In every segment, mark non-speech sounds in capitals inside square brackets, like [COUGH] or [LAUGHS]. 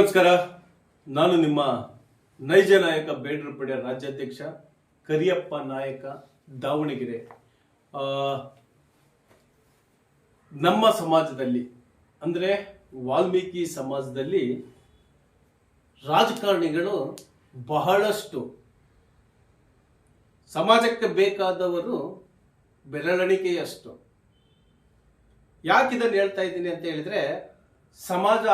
ನಮಸ್ಕಾರ ನಾನು ನಿಮ್ಮ ನೈಜ ನಾಯಕ, ಬೇಡರ ಪಡೆಯ ರಾಜ್ಯಾಧ್ಯಕ್ಷ, ಕರಿಯಪ್ಪ ನಾಯಕ ದಾವಣಗೆರೆ. ನಮ್ಮ ಸಮಾಜದಲ್ಲಿ, ಅಂದ್ರೆ ವಾಲ್ಮೀಕಿ ಸಮಾಜದಲ್ಲಿ ರಾಜಕಾರಣಿಗಳು ಬಹಳಷ್ಟು. ಸಮಾಜಕ್ಕೆ ಬೇಕಾದವರು ಬೆರಳೆಣಿಕೆಯಷ್ಟು. ಯಾಕೆ ಇದನ್ನು ಹೇಳ್ತಾ ಇದ್ದೀನಿ ಅಂತ ಹೇಳಿದ್ರೆ, ಸಮಾಜ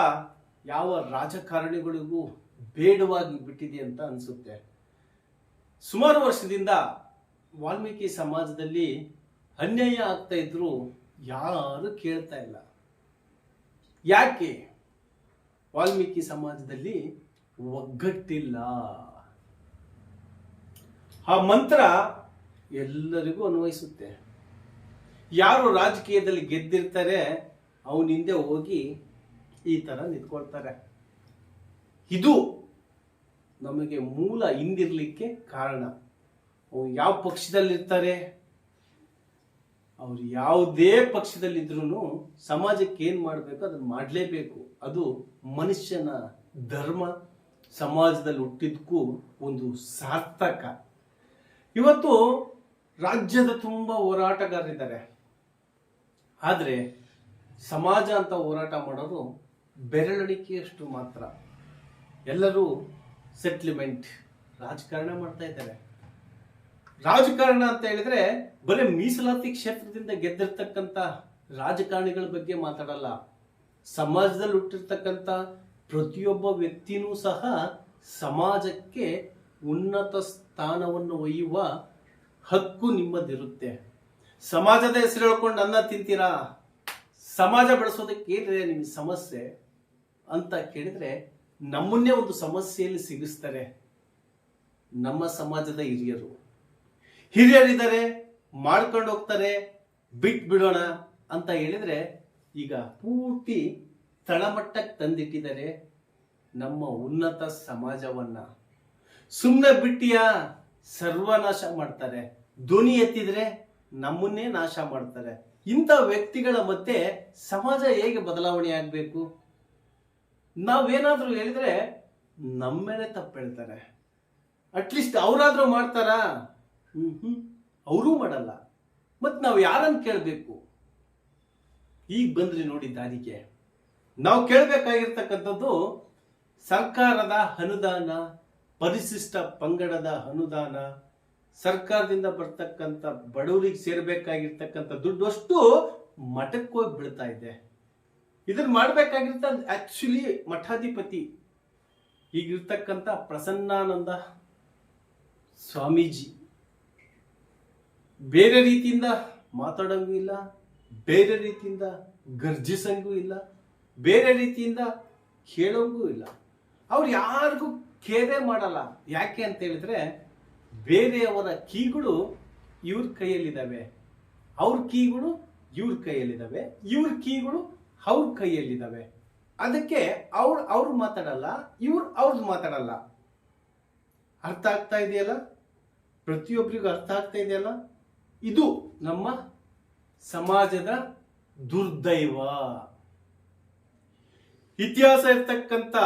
ಯಾವ ರಾಜಕಾರಣಿಗಳಿಗೂ ಬೇಡವಾಗಿ ಬಿಟ್ಟಿದೆ ಅಂತ ಅನಿಸುತ್ತೆ. ಸುಮಾರು ವರ್ಷದಿಂದ ವಾಲ್ಮೀಕಿ ಸಮಾಜದಲ್ಲಿ ಅನ್ಯಾಯ ಆಗ್ತಾ ಇದ್ರು ಯಾರು ಕೇಳ್ತಾ ಇಲ್ಲ. ಯಾಕೆ? ವಾಲ್ಮೀಕಿ ಸಮಾಜದಲ್ಲಿ ಒಗ್ಗಟ್ಟಿಲ್ಲ. ಆ ಮಂತ್ರ ಎಲ್ಲರಿಗೂ ಅನ್ವಯಿಸುತ್ತೆ. ಯಾರು ರಾಜಕೀಯದಲ್ಲಿ ಗೆದ್ದಿರ್ತಾರೆ, ಅವನ ಹಿಂದೆ ಹೋಗಿ ಈ ತರ ನಿಂತ್ಕೊಳ್ತಾರೆ. ಇದು ನಮಗೆ ಮೂಲ ಹಿಂದಿರ್ಲಿಕ್ಕೆ ಕಾರಣ. ಅವ್ರು ಯಾವ ಪಕ್ಷದಲ್ಲಿರ್ತಾರೆ? ಅವ್ರು ಯಾವುದೇ ಪಕ್ಷದಲ್ಲಿದ್ರು ಸಮಾಜಕ್ಕೆ ಏನ್ ಮಾಡಬೇಕು? ಅದನ್ನ ಮಾಡಲೇಬೇಕು. ಅದು ಮನುಷ್ಯನ ಧರ್ಮ, ಸಮಾಜದಲ್ಲಿ ಹುಟ್ಟಿದ್ಕೂ ಒಂದು ಸಾರ್ಥಕ. ಇವತ್ತು ರಾಜ್ಯದ ತುಂಬ ಹೋರಾಟಗಾರರಿದ್ದಾರೆ. ಆದರೆ ಸಮಾಜ ಅಂತ ಹೋರಾಟ ಮಾಡೋರು ಬೆರಳಿಕೆಯಷ್ಟು ಮಾತ್ರ. ಎಲ್ಲರೂ ಸೆಟ್ಲ್ಮೆಂಟ್ ರಾಜಕಾರಣ ಮಾಡ್ತಾ ಇದ್ದಾರೆ. ರಾಜಕಾರಣ ಅಂತ ಹೇಳಿದ್ರೆ ಬರೀ ಮೀಸಲಾತಿ ಕ್ಷೇತ್ರದಿಂದ ಗೆದ್ದಿರ್ತಕ್ಕಂಥ ರಾಜಕಾರಣಿಗಳ ಬಗ್ಗೆ ಮಾತಾಡಲ್ಲ. ಸಮಾಜದಲ್ಲಿ ಹುಟ್ಟಿರ್ತಕ್ಕಂಥ ಪ್ರತಿಯೊಬ್ಬ ವ್ಯಕ್ತಿನೂ ಸಹ ಸಮಾಜಕ್ಕೆ ಉನ್ನತ ಸ್ಥಾನವನ್ನು ಒಯ್ಯುವ ಹಕ್ಕು ನಿಮ್ಮದಿರುತ್ತೆ. ಸಮಾಜದ ಹೆಸರು ಹೇಳ್ಕೊಂಡು ಅನ್ನ ತಿಂತೀರಾ? ಸಮಾಜ ಬೆಳೆಸೋದಕ್ಕೆ ಏನಿದೆ ನಿಮ್ಮ ಸಮಸ್ಯೆ? ಅಂತ ಕೇಳಿದ್ರೆ ನಮ್ಮನ್ನೇ ಒಂದು ಸಮಸ್ಯೆಯಲ್ಲಿ ಸಿಗಿಸ್ತಾರೆ ನಮ್ಮ ಸಮಾಜದ ಹಿರಿಯರು. ಹಿರಿಯರಿದ್ದಾರೆ, ಮಾಡ್ಕೊಂಡು ಹೋಗ್ತಾರೆ ಬಿಟ್ ಬಿಡೋಣ ಅಂತ ಹೇಳಿದ್ರೆ ಈಗ ಪೂರ್ತಿ ತಳಮಟ್ಟಕ್ಕೆ ತಂದಿಟ್ಟಿದ್ದಾರೆ ನಮ್ಮ ಉನ್ನತ ಸಮಾಜವನ್ನ. ಸುಮ್ಮನೆ ಬಿಟ್ಟಿಯ ಸರ್ವನಾಶ ಮಾಡ್ತಾರೆ. ಧ್ವನಿ ಎತ್ತಿದ್ರೆ ನಮ್ಮನ್ನೇ ನಾಶ ಮಾಡ್ತಾರೆ. ಇಂಥ ವ್ಯಕ್ತಿಗಳ ಮಧ್ಯೆ ಸಮಾಜ ಹೇಗೆ ಬದಲಾವಣೆ ಆಗಬೇಕು? ನಾವೇನಾದ್ರೂ ಹೇಳಿದ್ರೆ ನಮ್ಮೇಲೆ ತಪ್ಪು ಹೇಳ್ತಾರೆ ಅಟ್ಲೀಸ್ಟ್ ಅವರಾದರೂ ಮಾಡ್ತಾರಾ? ಹ್ಞೂ ಹ್ಞೂ ಅವರೂ ಮಾಡಲ್ಲ. ಮತ್ತು ನಾವು ಯಾರನ್ನು ಕೇಳಬೇಕು? ಈಗ ಬಂದ್ರಿ ನೋಡಿ ದಾರಿಗೆ. ನಾವು ಕೇಳಬೇಕಾಗಿರ್ತಕ್ಕಂಥದ್ದು ಸರ್ಕಾರದ ಅನುದಾನ, ಪರಿಶಿಷ್ಟ ಪಂಗಡದ ಅನುದಾನ, ಸರ್ಕಾರದಿಂದ ಬರ್ತಕ್ಕಂಥ ಬಡವರಿಗೆ ಸೇರ್ಬೇಕಾಗಿರ್ತಕ್ಕಂಥ ದುಡ್ಡು ಅಷ್ಟು ಮಠಕ್ಕೆ ಹೋಗಿ ಬೀಳ್ತಾ ಇದೆ. ಇದನ್ನ ಮಾಡ್ಬೇಕಾಗಿರ್ತ ಆಕ್ಚುಲಿ ಮಠಾಧಿಪತಿ ಈಗಿರ್ತಕ್ಕಂಥ ಪ್ರಸನ್ನಾನಂದ ಸ್ವಾಮೀಜಿ. ಬೇರೆ ರೀತಿಯಿಂದ ಮಾತಾಡಂಗೂ ಇಲ್ಲ, ಬೇರೆ ರೀತಿಯಿಂದ ಗರ್ಜಿಸಂಗೂ ಇಲ್ಲ, ಬೇರೆ ರೀತಿಯಿಂದ ಕೇಳೋಂಗೂ ಇಲ್ಲ. ಅವ್ರು ಯಾರಿಗೂ ಕೇರೆ ಮಾಡಲ್ಲ. ಯಾಕೆ ಅಂತ ಹೇಳಿದ್ರೆ, ಬೇರೆಯವರ ಕೀಗಳು ಇವ್ರ ಕೈಯಲ್ಲಿದ್ದಾವೆ. ಅವ್ರ ಕೀಗಳು ಇವ್ರ ಕೈಯಲ್ಲಿದ್ದಾವೆ. ಇವ್ರ ಕೀಗಳು ಅವ್ರ ಕೈಯಲ್ಲಿದ್ದಾವೆ. ಅದಕ್ಕೆ ಅವ್ರು ಅವ್ರು ಮಾತಾಡಲ್ಲ, ಇವ್ರು ಅವ್ರದ್ದು ಮಾತಾಡಲ್ಲ. ಅರ್ಥ ಆಗ್ತಾ ಇದೆಯಲ್ಲ? ಪ್ರತಿಯೊಬ್ಬರಿಗೂ ಅರ್ಥ ಆಗ್ತಾ ಇದೆಯಲ್ಲ? ಇದು ನಮ್ಮ ಸಮಾಜದ ದುರ್ದೈವ. ಇತಿಹಾಸ ಇರ್ತಕ್ಕಂಥ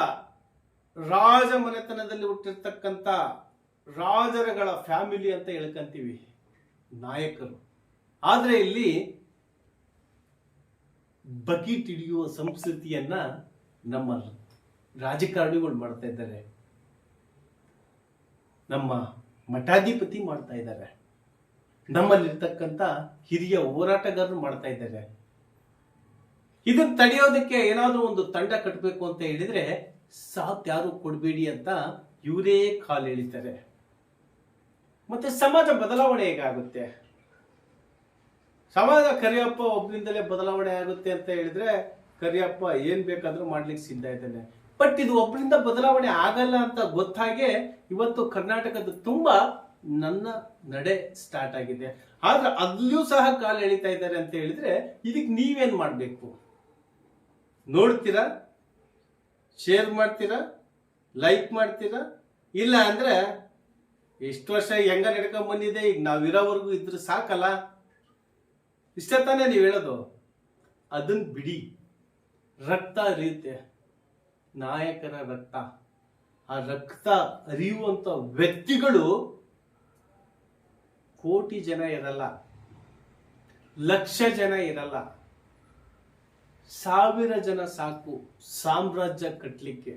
ರಾಜ ಮನೆತನದಲ್ಲಿ ಹುಟ್ಟಿರ್ತಕ್ಕಂಥ ರಾಜರಗಳ ಫ್ಯಾಮಿಲಿ ಅಂತ ಹೇಳ್ಕಂತೀವಿ. ನಾಯಕರು. ಆದರೆ ಇಲ್ಲಿ ಬಕೀಟ್ ಹಿಡಿಯುವ ಸಂಸ್ಕೃತಿಯನ್ನ ನಮ್ಮ ರಾಜಕಾರಣಿಗಳು ಮಾಡ್ತಾ ಇದ್ದಾರೆ. ನಮ್ಮ ಮಠಾಧಿಪತಿ ಮಾಡ್ತಾ ಇದ್ದಾರೆ. ನಮ್ಮಲ್ಲಿರ್ತಕ್ಕಂಥ ಹಿರಿಯ ಹೋರಾಟಗಾರರು ಮಾಡ್ತಾ ಇದ್ದಾರೆ. ಇದನ್ನ ತಡೆಯೋದಕ್ಕೆ ಏನಾದರೂ ಒಂದು ತಂಡ ಕಟ್ಟಬೇಕು ಅಂತ ಹೇಳಿದ್ರೆ ಸಾತ್ ಯಾರು ಕೊಡಬೇಡಿ ಅಂತ ಇವರೇ ಕಾಲು ಎಳಿತಾರೆ. ಮತ್ತೆ ಸಮಾಜ ಬದಲಾವಣೆ ಹೇಗಾಗುತ್ತೆ? ಸಮಾಜ ಕರಿಯಪ್ಪ ಒಬ್ಬನಿಂದಲೇ ಬದಲಾವಣೆ ಆಗುತ್ತೆ ಅಂತ ಹೇಳಿದ್ರೆ ಕರಿಯಪ್ಪ ಏನ್ ಬೇಕಾದ್ರೂ ಮಾಡ್ಲಿಕ್ಕೆ ಸಿದ್ಧ ಇದ್ದಾನೆ. ಬಟ್ ಇದು ಒಬ್ಬರಿಂದ ಬದಲಾವಣೆ ಆಗಲ್ಲ ಅಂತ ಗೊತ್ತಾಗೆ ಇವತ್ತು ಕರ್ನಾಟಕದ ತುಂಬಾ ನನ್ನ ನಡೆ ಸ್ಟಾರ್ಟ್ ಆಗಿದೆ. ಆದ್ರೆ ಅಲ್ಲಿಯೂ ಸಹ ಕಾಲ ಎಳಿತಾ ಇದ್ದಾರೆ ಅಂತ ಹೇಳಿದ್ರೆ ಇದಕ್ಕೆ ನೀವೇನ್ ಮಾಡ್ಬೇಕು? ನೋಡ್ತೀರಾ? ಶೇರ್ ಮಾಡ್ತೀರಾ? ಲೈಕ್ ಮಾಡ್ತೀರಾ? ಇಲ್ಲ ಅಂದ್ರೆ ಇಷ್ಟು ವರ್ಷ ಹೆಂಗ ನಡ್ಕೊಂಡ್ ಬಂದಿದೆ, ಈಗ ನಾವಿರೋವರೆಗೂ ಇದ್ರೆ ಸಾಕಲ್ಲ. ಇಷ್ಟ ತಾನೇ ನೀವು ಹೇಳೋದು? ಅದನ್ನ ಬಿಡಿ. ರಕ್ತ ಹರಿಯುತ್ತೆ ನಾಯಕರ ರಕ್ತ. ಆ ರಕ್ತ ಹರಿಯುವಂತ ವ್ಯಕ್ತಿಗಳು ಕೋಟಿ ಜನ ಇರಲ್ಲ. ಲಕ್ಷ ಜನ ಇರಲ್ಲ. ಸಾವಿರ ಜನ ಸಾಕು ಸಾಮ್ರಾಜ್ಯ ಕಟ್ಟಲಿಕ್ಕೆ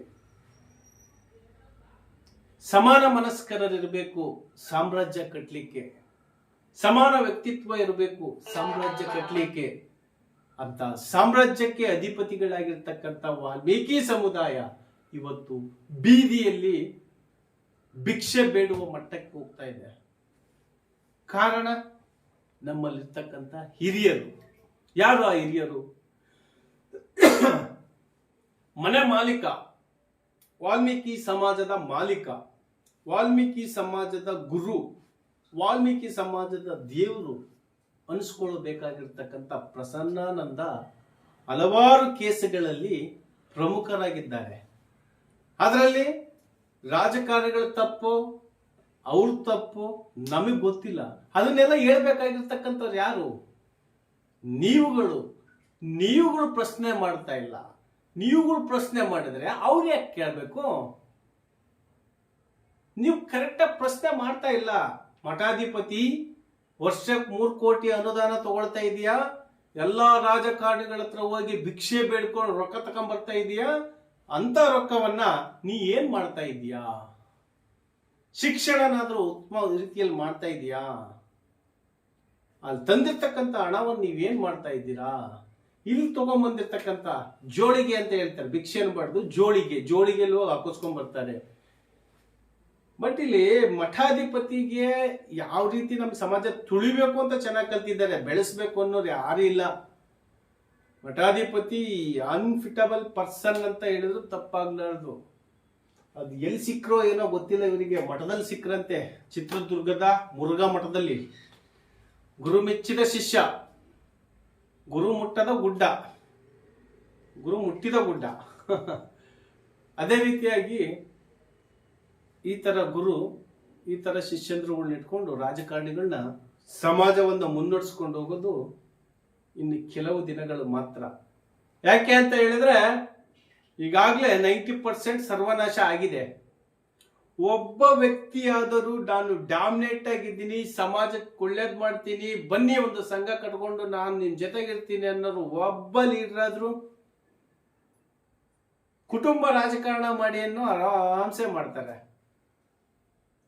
ಸಮಾನ ಮನಸ್ಕರರಿರಬೇಕು ಸಾಮ್ರಾಜ್ಯ ಕಟ್ಟಲಿಕ್ಕೆ ಸಮಾನ ವ್ಯಕ್ತಿತ್ವ ಇರಬೇಕು ಸಾಮ್ರಾಜ್ಯ ಕಟ್ಟಲಿಕ್ಕೆ ಅಂತ. ಸಾಮ್ರಾಜ್ಯಕ್ಕೆ ಅಧಿಪತಿಗಳಾಗಿರ್ತಕ್ಕಂಥ ವಾಲ್ಮೀಕಿ ಸಮುದಾಯ ಇವತ್ತು ಬೀದಿಯಲ್ಲಿ ಭಿಕ್ಷೆ ಬೇಡುವ ಮಟ್ಟಕ್ಕೆ ಹೋಗ್ತಾ ಇದೆ. ಕಾರಣ ನಮ್ಮಲ್ಲಿರ್ತಕ್ಕಂಥ ಹಿರಿಯರು. ಯಾರು ಆ ಹಿರಿಯರು? ಮನೆ ಮಾಲೀಕ, ವಾಲ್ಮೀಕಿ ಸಮಾಜದ ಮಾಲೀಕ, ವಾಲ್ಮೀಕಿ ಸಮಾಜದ ಗುರು ವಾಲ್ಮೀಕಿ ಸಮಾಜದ ದೇವರು ಅನಿಸ್ಕೊಳ್ಳಬೇಕಾಗಿರ್ತಕ್ಕಂಥ ಪ್ರಸನ್ನಾನಂದ ಹಲವಾರು ಕೇಸುಗಳಲ್ಲಿ ಪ್ರಮುಖರಾಗಿದ್ದಾರೆ. ಅದರಲ್ಲಿ ರಾಜಕಾರಣಿಗಳ ತಪ್ಪು, ಅವ್ರ ತಪ್ಪು ನಮಗೆ ಗೊತ್ತಿಲ್ಲ. ಅದನ್ನೆಲ್ಲ ಹೇಳ್ಬೇಕಾಗಿರ್ತಕ್ಕಂಥವ್ರು ಯಾರು? ನೀವುಗಳು. ನೀವುಗಳು ಪ್ರಶ್ನೆ ಮಾಡ್ತಾ ಇಲ್ಲ. ನೀವುಗಳು ಪ್ರಶ್ನೆ ಮಾಡಿದ್ರೆ ಅವ್ರು ಯಾಕೆ ಕೇಳಬೇಕು? ನೀವು ಕರೆಕ್ಟಾಗಿ ಪ್ರಶ್ನೆ ಮಾಡ್ತಾ ಇಲ್ಲ. ಮಠಾಧಿಪತಿ ವರ್ಷಕ್ಕೆ ಮೂರು ಕೋಟಿ ಅನುದಾನ ತಗೊಳ್ತಾ ಇದೀಯಾ? ಎಲ್ಲಾ ರಾಜಕಾರಣಿಗಳ ಹತ್ರ ಹೋಗಿ ಭಿಕ್ಷೆ ಬೇಡ್ಕೊಂಡು ರೊಕ್ಕ ತಗೊಂಬರ್ತಾ ಇದೀಯಾ? ಅಂತ ರೊಕ್ಕವನ್ನ ನೀ ಏನ್ ಮಾಡ್ತಾ ಇದೀಯಾ? ಶಿಕ್ಷಣನಾದ್ರೂ ಉತ್ತಮ ರೀತಿಯಲ್ಲಿ ಮಾಡ್ತಾ ಇದೀಯಾ? ಅಲ್ಲಿ ತಂದಿರ್ತಕ್ಕಂಥ ಹಣವನ್ನು ನೀವೇನ್ ಮಾಡ್ತಾ ಇದ್ದೀರಾ? ಇಲ್ಲಿ ತಗೊಂಬಂದಿರ್ತಕ್ಕಂಥ ಜೋಳಿಗೆ ಅಂತ ಹೇಳ್ತಾರೆ ಭಿಕ್ಷೆ ಅನ್ಬಾರ್ದು ಜೋಳಿಗೆ, ಜೋಳಿಗೆಯಲ್ಲಿ ಹೋಗಿ ಹಾಕಿಸ್ಕೊಂಡ್ ಬರ್ತಾರೆ. ಬಟ್ ಇಲ್ಲಿ ಮಠಾಧಿಪತಿಗೆ ಯಾವ ರೀತಿ ನಮ್ಮ ಸಮಾಜ ತುಳಿಬೇಕು ಅಂತ ಚೆನ್ನಾಗಿ ಕಲ್ತಿದ್ದಾರೆ, ಬೆಳೆಸ್ಬೇಕು ಅನ್ನೋರು ಯಾರು ಇಲ್ಲ. ಮಠಾಧಿಪತಿ ಅನ್ಫಿಟಬಲ್ ಪರ್ಸನ್ ಅಂತ ಹೇಳಿದ್ರು ತಪ್ಪಾಗ್ಲಾರ್ದು. ಅದು ಎಲ್ಲಿ ಸಿಕ್ಕರೋ ಏನೋ ಗೊತ್ತಿಲ್ಲ ಇವರಿಗೆ, ಮಠದಲ್ಲಿ ಸಿಕ್ಕರಂತೆ ಚಿತ್ರದುರ್ಗದ ಮುರುಘಾ ಮಠದಲ್ಲಿ. ಗುರು ಮೆಚ್ಚಿದ ಶಿಷ್ಯ, ಗುರು ಮುಟ್ಟದ ಗುಡ್ಡ. ಗುರು ಮುಟ್ಟಿದ ಗುಡ್ಡ. [LAUGHS] ಅದೇ ರೀತಿಯಾಗಿ ಈ ತರ ಗುರು, ಈ ತರ ಶಿಷ್ಯಂದ್ರಗಳನ್ನ ಇಟ್ಕೊಂಡು ರಾಜಕಾರಣಿಗಳನ್ನ ಸಮಾಜವನ್ನು ಮುನ್ನಡೆಸ್ಕೊಂಡು ಹೋಗೋದು ಇನ್ನು ಕೆಲವು ದಿನಗಳು ಮಾತ್ರ. ಯಾಕೆ ಅಂತ ಹೇಳಿದ್ರೆ, ಈಗಾಗಲೇ ನೈಂಟಿ ಪರ್ಸೆಂಟ್ ಸರ್ವನಾಶ ಆಗಿದೆ. ಒಬ್ಬ ವ್ಯಕ್ತಿಯಾದರೂ ನಾನು ಡಾಮಿನೇಟ್ ಆಗಿದ್ದೀನಿ, ಸಮಾಜಕ್ಕೆ ಒಳ್ಳೇದ್ ಮಾಡ್ತೀನಿ, ಬನ್ನಿ ಒಂದು ಸಂಘ ಕಟ್ಕೊಂಡು ನಾನು ನಿಮ್ ಜೊತೆಗಿರ್ತೀನಿ ಅನ್ನೋರು ಒಬ್ಬ ಲೀಡರ್ ಆದ್ರು ಕುಟುಂಬ ರಾಜಕಾರಣ ಮಾಡಿ ಅನ್ನೋ ಆರಾಮ್ಸೆ ಮಾಡ್ತಾರೆ.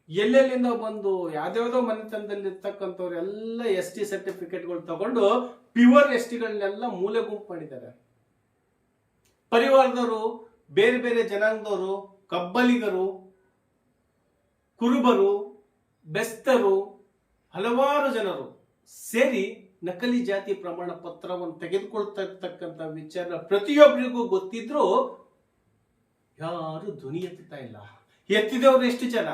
ಎಲ್ಲೆಲ್ಲಿಂದ ಬಂದು ಯಾವ್ದಾವ್ದೋ ಮನೆತನದಲ್ಲಿ ಇರ್ತಕ್ಕಂಥವ್ರು ಎಲ್ಲ ಎಸ್ ಟಿ ಸರ್ಟಿಫಿಕೇಟ್ಗಳು ತಗೊಂಡು ಪ್ಯೂರ್ ಎಸ್ ಟಿಗಳನ್ನೆಲ್ಲ ಮೂಲೆ ಗುಂಪು ಮಾಡಿದ್ದಾರೆ. ಪರಿವಾರದವರು, ಬೇರೆ ಬೇರೆ ಜನಾಂಗದವರು, ಕಬ್ಬಲಿಗರು, ಕುರುಬರು, ಬೆಸ್ತರು, ಹಲವಾರು ಜನರು ಸೇರಿ ನಕಲಿ ಜಾತಿ ಪ್ರಮಾಣ ಪತ್ರವನ್ನು ತೆಗೆದುಕೊಳ್ತಾ ಇರ್ತಕ್ಕಂಥ ವಿಚಾರ ಪ್ರತಿಯೊಬ್ಬರಿಗೂ ಗೊತ್ತಿದ್ರು ಯಾರು ಧ್ವನಿ ಎತ್ತುತ್ತಾ ಇಲ್ಲ. ಎತ್ತಿದವರು ಎಷ್ಟು ಜನ?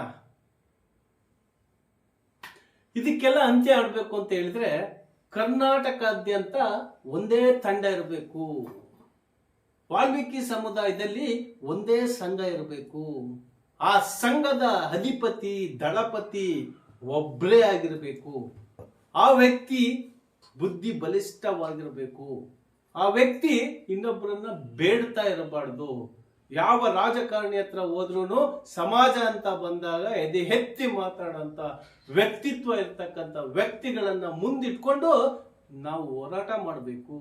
ಇದಕ್ಕೆಲ್ಲ ಅಂತ್ಯ ಆಡ್ಬೇಕು ಅಂತ ಹೇಳಿದ್ರೆ ಕರ್ನಾಟಕಾದ್ಯಂತ ಒಂದೇ ತಂಡ ಇರಬೇಕು. ವಾಲ್ಮೀಕಿ ಸಮುದಾಯದಲ್ಲಿ ಒಂದೇ ಸಂಘ ಇರಬೇಕು. ಆ ಸಂಘದ ಅಧಿಪತಿ, ದಳಪತಿ ಒಬ್ಬರೇ ಆಗಿರಬೇಕು. ಆ ವ್ಯಕ್ತಿ ಬುದ್ಧಿ ಬಲಿಷ್ಠವಾಗಿರಬೇಕು ಆ ವ್ಯಕ್ತಿ ಇನ್ನೊಬ್ಬರನ್ನ ಬೇಡ್ತಾ ಇರಬಾರ್ದು. ಯಾವ ರಾಜಕಾರಣಿ ಹತ್ರ ಹೋದ್ರೂ ಸಮಾಜ ಅಂತ ಬಂದಾಗ ಎದೆ ಎತ್ತಿ ಮಾತಾಡೋಂಥ ವ್ಯಕ್ತಿತ್ವ ಇರ್ತಕ್ಕಂಥ ವ್ಯಕ್ತಿಗಳನ್ನ ಮುಂದಿಟ್ಕೊಂಡು ನಾವು ಹೋರಾಟ ಮಾಡಬೇಕು.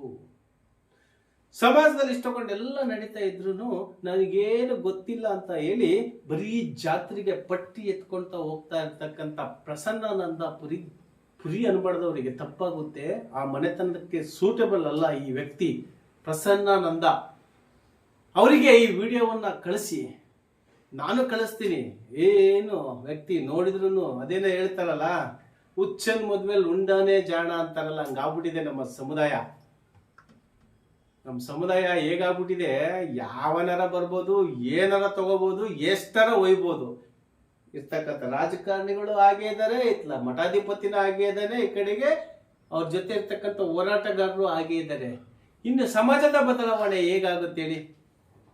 ಸಮಾಜದಲ್ಲಿ ಇಷ್ಟಕೊಂಡು ಎಲ್ಲ ನಡೀತಾ ಇದ್ರು ನನಗೇನು ಗೊತ್ತಿಲ್ಲ ಅಂತ ಹೇಳಿ ಬರೀ ಜಾತ್ರೆಗೆ ಪಟ್ಟಿ ಎತ್ಕೊಳ್ತಾ ಹೋಗ್ತಾ ಇರ್ತಕ್ಕಂಥ ಪ್ರಸನ್ನಾನಂದ ಪುರಿ ಪುರಿ ಅನ್ಬಾರ್ದವರಿಗೆ ತಪ್ಪಾಗುತ್ತೆ. ಆ ಮನೆತನಕ್ಕೆ ಸೂಟಬಲ್ ಅಲ್ಲ ಈ ವ್ಯಕ್ತಿ ಪ್ರಸನ್ನಾನಂದ ಅವರಿಗೆ ಈ ವಿಡಿಯೋವನ್ನ ಕಳಿಸಿ. ನಾನು ಕಳಿಸ್ತೀನಿ. ಏನು ವ್ಯಕ್ತಿ ನೋಡಿದ್ರು ಅದೇನೇ ಹೇಳ್ತಾರಲ್ಲ, ಹುಚ್ಚನ್ ಮದ್ವೆಲ್ ಉಂಡಾನೆ ಜಾಣ ಅಂತಾರಲ್ಲ, ಹಂಗಾಗ್ಬಿಟ್ಟಿದೆ ನಮ್ಮ ಸಮುದಾಯ. ನಮ್ಮ ಸಮುದಾಯ ಹೇಗಾಗ್ಬಿಟ್ಟಿದೆ? ಯಾವನಾರ ಬರ್ಬೋದು, ಏನಾರ ತಗೋಬಹುದು ಎಷ್ಟರ ಒಯ್ಬೋದು. ಇರ್ತಕ್ಕಂಥ ರಾಜಕಾರಣಿಗಳು ಹಾಗೆ ಇದ್ದಾರೆ ಇತ್ಲ ಮಠಾಧಿಪತಿನ ಹಾಗೆ ಇದ್ದಾನೆ ಈ ಕಡೆಗೆ ಅವ್ರ ಜೊತೆ ಇರ್ತಕ್ಕಂಥ ಹೋರಾಟಗಾರರು ಹಾಗೆ ಇದ್ದಾರೆ ಇನ್ನು ಸಮಾಜದ ಬದಲಾವಣೆ ಹೇಗಾಗುತ್ತೆ ಹೇಳಿ?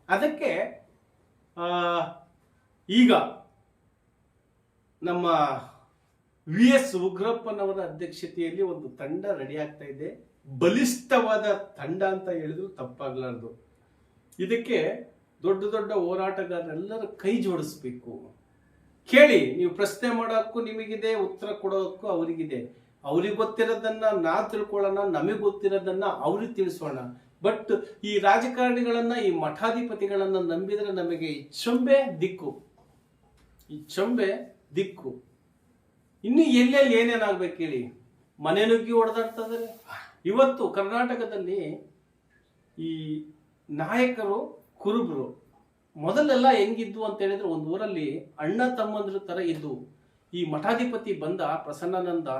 ಅದಕ್ಕೆ ಈಗ ನಮ್ಮ ವಿ ಎಸ್ ಉಗ್ರಪ್ಪನವರ ಅಧ್ಯಕ್ಷತೆಯಲ್ಲಿ ಒಂದು ತಂಡ ರೆಡಿ ಆಗ್ತಾ ಇದೆ. ಬಲಿಷ್ಠವಾದ ತಂಡ ಅಂತ ಹೇಳಿದ್ರು ತಪ್ಪಾಗ್ಲಾರ್ದು. ಇದಕ್ಕೆ ದೊಡ್ಡ ದೊಡ್ಡ ಹೋರಾಟಗಾರರೆಲ್ಲರೂ ಕೈ ಜೋಡಿಸ್ಬೇಕು. ಕೇಳಿ, ನೀವು ಪ್ರಶ್ನೆ ಮಾಡೋಕ್ಕೂ ನಿಮಗಿದೆ, ಉತ್ತರ ಕೊಡೋಕ್ಕೂ ಅವರಿಗಿದೆ. ಅವ್ರಿಗೆ ಗೊತ್ತಿರೋದನ್ನ ನಾ ತಿಳ್ಕೊಳ್ಳೋಣ, ನಮಗೆ ಗೊತ್ತಿರೋದನ್ನ ಅವ್ರಿಗೆ ತಿಳಿಸೋಣ. ಬಟ್ ಈ ರಾಜಕಾರಣಿಗಳನ್ನ, ಈ ಮಠಾಧಿಪತಿಗಳನ್ನ ನಂಬಿದ್ರೆ ನಮಗೆ ಈ ಚೊಂಬೆ ದಿಕ್ಕು. ಈ ಚೊಂಬೆ ದಿಕ್ಕು. ಇನ್ನು ಎಲ್ಲೆಲ್ಲಿ ಏನೇನಾಗ್ಬೇಕು ಹೇಳಿ? ಮನೆ ನುಗ್ಗಿ ಹೊಡೆದಾಡ್ತದ್ರೆ ಇವತ್ತು ಕರ್ನಾಟಕದಲ್ಲಿ ಈ ನಾಯಕರು, ಕುರುಬರು ಮೊದಲೆಲ್ಲ ಹೆಂಗಿದ್ವು ಅಂತ ಹೇಳಿದ್ರೆ ಒಂದು ಊರಲ್ಲಿ ಅಣ್ಣ ತಮ್ಮಂದ್ರ ತರ ಇದ್ವು ಈ ಮಠಾಧಿಪತಿ ಬಂದ ಪ್ರಸನ್ನಾನಂದ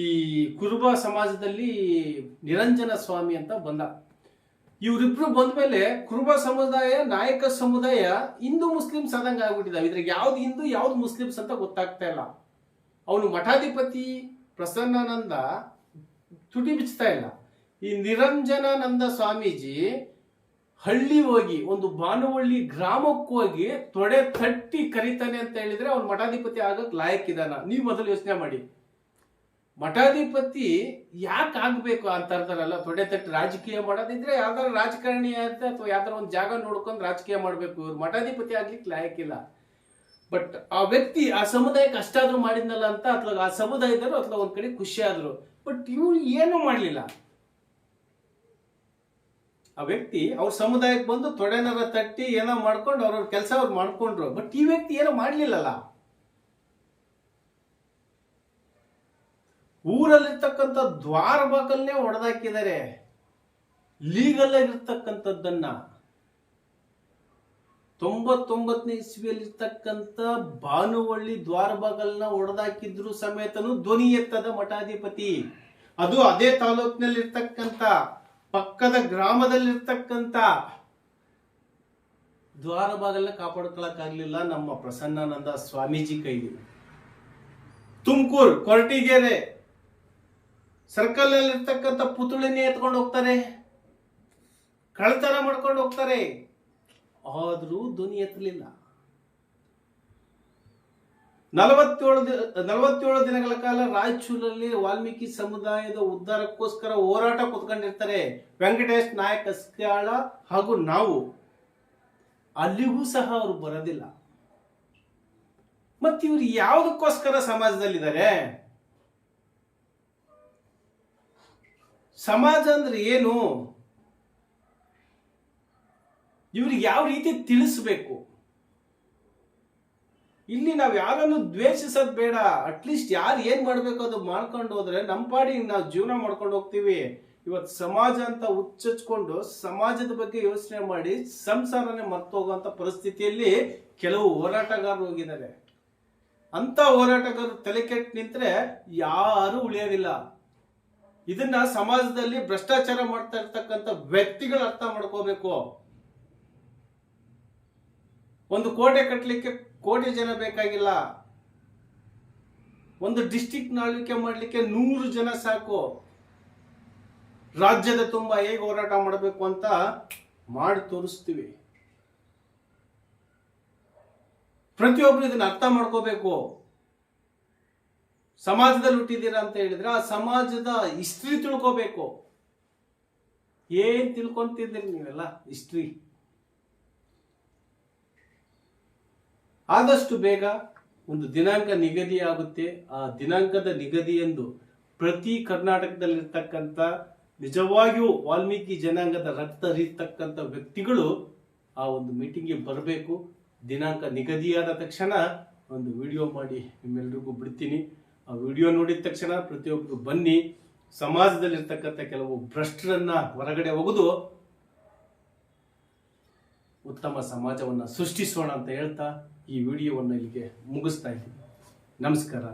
ಈ ಕುರುಬ ಸಮಾಜದಲ್ಲಿ ನಿರಂಜನ ಸ್ವಾಮಿ ಅಂತ ಬಂದ. ಇವರಿಬ್ರು ಬಂದ್ಮೇಲೆ ಕುರುಬ ಸಮುದಾಯ, ನಾಯಕ ಸಮುದಾಯ ಹಿಂದೂ ಮುಸ್ಲಿಮ್ಸ್ ಆದಂಗೆ ಆಗ್ಬಿಟ್ಟಿದ್ದಾವೆ ಇದ್ರಾಗ ಯಾವ್ದು ಹಿಂದೂ, ಯಾವ್ದು ಮುಸ್ಲಿಮ್ಸ್ ಅಂತ ಗೊತ್ತಾಗ್ತಾ ಇಲ್ಲ. ಅವನು ಮಠಾಧಿಪತಿ ಪ್ರಸನ್ನಾನಂದ ತುಟಿ ಬಿಚ್ತಾ ಇಲ್ಲ. ಈ ನಿರಂಜನಾನಂದ ಸ್ವಾಮೀಜಿ ಹಳ್ಳಿ ಹೋಗಿ, ಒಂದು ಬಾನುವಳ್ಳಿ ಗ್ರಾಮಕ್ಕೆ ಹೋಗಿ ತೊಡೆ ತಟ್ಟಿ ಕರಿತಾನೆ ಅಂತ ಹೇಳಿದ್ರೆ ಅವ್ನು ಮಠಾಧಿಪತಿ ಆಗಕ್ ಲಾಯಕ್ಕಿದಾನ. ನೀವು ಮೊದಲು ಯೋಚನೆ ಮಾಡಿ. ಮಠಾಧಿಪತಿ ಯಾಕೆ ಆಗ್ಬೇಕು ಅಂತ ಇರ್ತಾರಲ್ಲ ತೊಡೆ ತಟ್ಟಿ ರಾಜಕೀಯ ಮಾಡೋದಿದ್ರೆ ಯಾವ್ದಾರ ರಾಜಕಾರಣಿ ಅಂತ ಅಥವಾ ಯಾವ್ದಾರ ಒಂದು ಜಾಗ ನೋಡ್ಕೊಂಡು ರಾಜಕೀಯ ಮಾಡ್ಬೇಕು. ಇವ್ರು ಮಠಾಧಿಪತಿ ಆಗ್ಲಿಕ್ಕೆ ಲಾಯಕ್ಕಿಲ್ಲ ಬಟ್ ಆ ವ್ಯಕ್ತಿ ಆ ಸಮುದಾಯಕ್ಕೆ ಅಷ್ಟಾದ್ರೂ ಮಾಡಿದ್ನಲ್ಲ ಅಂತ ಅಥವಾ ಆ ಸಮುದಾಯದವರು ಅಥವಾ ಒಂದ್ ಕಡೆ ಖುಷಿ ಆದ್ರು ಬಟ್ ಇವ್ರು ಏನು ಮಾಡ್ಲಿಲ್ಲ. ಆ ವ್ಯಕ್ತಿ ಅವ್ರ ಸಮುದಾಯಕ್ಕೆ ಬಂದು ತೊಡೆನರ ತಟ್ಟಿ ಏನೋ ಮಾಡ್ಕೊಂಡು ಅವ್ರವ್ರ ಕೆಲಸ ಅವ್ರು ಮಾಡ್ಕೊಂಡ್ರು. ಬಟ್ ಈ ವ್ಯಕ್ತಿ ಏನೋ ಮಾಡ್ಲಿಲ್ಲಲ್ಲ. ಊರಲ್ಲಿರ್ತಕ್ಕಂಥ ದ್ವಾರ ಬಾಕಲ್ನೇ ಹೊಡೆದಾಕಿದ್ದಾರೆ ಲೀಗಲ್ ಆಗಿರ್ತಕ್ಕಂಥದ್ದನ್ನ ತೊಂಬತ್ತೊಂಬತ್ತನೇ ಇಸ್ವಿಯಲ್ಲಿರ್ತಕ್ಕಂಥ ಭಾನುವಳ್ಳಿ ದ್ವಾರ ಬಾಗಲ್ನ ಹೊಡೆದಾಕಿದ್ರು ಸಮೇತನು ಧ್ವನಿ ಎತ್ತದ ಮಠಾಧಿಪತಿ. ಅದು ಅದೇ ತಾಲೂಕಿನಲ್ಲಿರ್ತಕ್ಕಂಥ ಪಕ್ಕದ ಗ್ರಾಮದಲ್ಲಿರ್ತಕ್ಕಂಥ ದ್ವಾರ ಬಾಗಲ್ನ ಕಾಪಾಡ್ಕೊಳಕ್ಕಾಗ್ಲಿಲ್ಲ. ನಮ್ಮ ಪ್ರಸನ್ನಾನಂದ ಸ್ವಾಮೀಜಿ ಕೈಲಿ. ತುಮಕೂರು, ಕೊರಟಿಗೆರೆ ಸರ್ಕಲ್ ಅಲ್ಲಿ ಇರ್ತಕ್ಕಂಥ ಪುತುಳಿನೇ ಎತ್ಕೊಂಡು ಹೋಗ್ತಾರೆ ಕಳ್ತನ ಮಾಡ್ಕೊಂಡು ಹೋಗ್ತಾರೆ. ಆದ್ರೂ ಧ್ವನಿ ಎತ್ತಲಿಲ್ಲ. ನಲವತ್ತೇಳು ನಲವತ್ತೇಳು ದಿನಗಳ ಕಾಲ ರಾಯಚೂರಲ್ಲಿ ವಾಲ್ಮೀಕಿ ಸಮುದಾಯದ ಉದ್ಧಾರಕ್ಕೋಸ್ಕರ ಹೋರಾಟ ಕೂತ್ಕೊಂಡಿರ್ತಾರೆ ವೆಂಕಟೇಶ್ ನಾಯಕ್ ಅಸ್ಕ್ಯಾಳ ಹಾಗೂ ನಾವು. ಅಲ್ಲಿಗೂ ಸಹ ಅವರು ಬರೋದಿಲ್ಲ. ಮತ್ತಿವ್ರು ಯಾವುದಕ್ಕೋಸ್ಕರ ಸಮಾಜದಲ್ಲಿದ್ದಾರೆ? ಸಮಾಜ ಅಂದ್ರೆ ಏನು? ಇವ್ರಿಗೆ ಯಾವ ರೀತಿ ತಿಳಿಸ್ಬೇಕು? ಇಲ್ಲಿ ನಾವು ಯಾರನ್ನು ದ್ವೇಷಿಸೋದ್ ಬೇಡ. ಅಟ್ಲೀಸ್ಟ್ ಯಾರು ಏನ್ ಮಾಡ್ಬೇಕು ಅದು ಮಾಡ್ಕೊಂಡು ಹೋದ್ರೆ ನಮ್ಮ ಪಾಡಿ ನಾವು ಜೀವನ ಮಾಡ್ಕೊಂಡು ಹೋಗ್ತೀವಿ. ಇವತ್ತು ಸಮಾಜ ಅಂತ ಹುಚ್ಚಚ್ಕೊಂಡು ಸಮಾಜದ ಬಗ್ಗೆ ಯೋಚನೆ ಮಾಡಿ ಸಂಸಾರನೇ ಮರ್ತೋಗುವಂತ ಪರಿಸ್ಥಿತಿಯಲ್ಲಿ ಕೆಲವು ಹೋರಾಟಗಾರರು ಹೋಗಿದ್ದಾರೆ. ಅಂತ ಹೋರಾಟಗಾರರು ತಲೆ ಕೆಟ್ಟು ನಿಂತ್ರೆ ಯಾರು ಉಳಿಯೋದಿಲ್ಲ. ಇದನ್ನ ಸಮಾಜದಲ್ಲಿ ಭ್ರಷ್ಟಾಚಾರ ಮಾಡ್ತಾ ಇರ್ತಕ್ಕಂಥ ವ್ಯಕ್ತಿಗಳು ಅರ್ಥ ಮಾಡ್ಕೋಬೇಕು. ಒಂದು ಕೋಟೆ ಕಟ್ಟಲಿಕ್ಕೆ ಕೋಟಿ ಜನ ಬೇಕಾಗಿಲ್ಲ. ಒಂದು ಡಿಸ್ಟಿಕ್ ಆಳ್ವಿಕೆ ಮಾಡಲಿಕ್ಕೆ ನೂರು ಜನ ಸಾಕು. ರಾಜ್ಯದ ತುಂಬ ಹೇಗೆ ಹೋರಾಟ ಮಾಡಬೇಕು ಅಂತ ಮಾಡಿ ತೋರಿಸ್ತೀವಿ. ಪ್ರತಿಯೊಬ್ರು ಇದನ್ನ ಅರ್ಥ ಮಾಡ್ಕೋಬೇಕು. ಸಮಾಜದಲ್ಲಿ ಹುಟ್ಟಿದ್ದೀರಾ ಅಂತ ಹೇಳಿದ್ರೆ ಆ ಸಮಾಜದ ಹಿಸ್ಟ್ರಿ ತಿಳ್ಕೋಬೇಕು. ಏನ್ ತಿಳ್ಕೊಂತಿದ್ದೀರಿ ನೀವೆಲ್ಲ? ಹಿಸ್ಟ್ರಿ ಆದಷ್ಟು ಬೇಗ ಒಂದು ದಿನಾಂಕ ನಿಗದಿ ಆಗುತ್ತೆ. ಆ ದಿನಾಂಕದ ನಿಗದಿ ಎಂದು ಪ್ರತಿ ಕರ್ನಾಟಕದಲ್ಲಿರ್ತಕ್ಕಂಥ ನಿಜವಾಗಿಯೂ ವಾಲ್ಮೀಕಿ ಜನಾಂಗದ ರಕ್ತ ಹರಿತಕ್ಕಂಥ ವ್ಯಕ್ತಿಗಳು ಆ ಒಂದು ಮೀಟಿಂಗ್ಗೆ ಬರಬೇಕು. ದಿನಾಂಕ ನಿಗದಿಯಾದ ತಕ್ಷಣ ಒಂದು ವಿಡಿಯೋ ಮಾಡಿ ನಿಮ್ಮೆಲ್ರಿಗೂ ಬಿಡ್ತೀನಿ. ಆ ವಿಡಿಯೋ ನೋಡಿದ ತಕ್ಷಣ ಪ್ರತಿಯೊಬ್ಬರು ಬನ್ನಿ, ಸಮಾಜದಲ್ಲಿರ್ತಕ್ಕಂಥ ಕೆಲವು ಭ್ರಷ್ಟರನ್ನ ಹೊರಗಡೆ ಒಗೆದು ಉತ್ತಮ ಸಮಾಜವನ್ನು ಸೃಷ್ಟಿಸೋಣ ಅಂತ ಹೇಳ್ತಾ ಈ ವಿಡಿಯೋವನ್ನು ಇಲ್ಲಿಗೆ ಮುಗಿಸ್ತಾ ಇದ್ದೀನಿ. ನಮಸ್ಕಾರ.